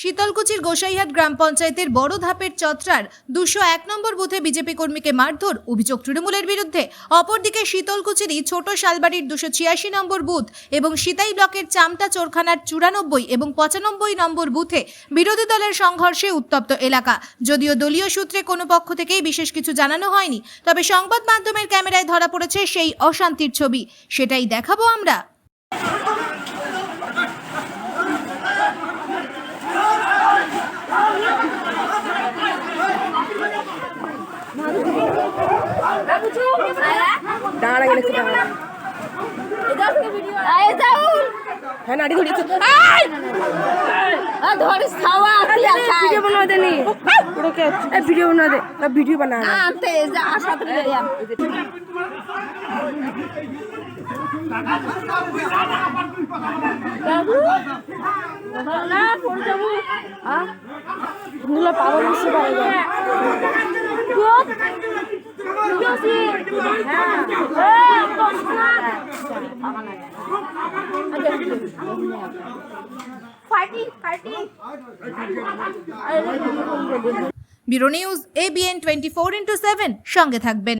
শীতলকুচির গোসাইহাট গ্রাম পঞ্চায়েতের বড় ধাপের চত্রার দুশো এক নম্বর বুথে বিজেপি কর্মীকে মারধর। অভিযোগ তৃণমূলের বিরুদ্ধে। অপরদিকে শীতলকুচিরই ছোট শালবাড়ির দুশো ছিয়াশি নম্বর বুথ এবং সিতাই ব্লকের চামটা চোরখানার চুরানব্বই এবং পঁচানব্বই নম্বর বুথে বিরোধী দলের সংঘর্ষে উত্তপ্ত এলাকা। যদিও দলীয় সূত্রে কোনো পক্ষ থেকেই বিশেষ কিছু জানানো হয়নি, তবে সংবাদ মাধ্যমের ক্যামেরায় ধরা পড়েছে সেই অশান্তির ছবি। সেটাই দেখাবো আমরা। দাঁড়া গেলে একটু দাঁড়া। হ্যাঁ নাড়ি ধরেছে ধরিস খাওয়া ভিডিও বানা দে নি ওকে ভিডিও বানা দে। না ভিডিও বানা। আনতে যা সাথে গেলাম না পড়ে যাব। গুলো পাবো না bureau news ABN twenty four into seven সঙ্গে থাকবেন।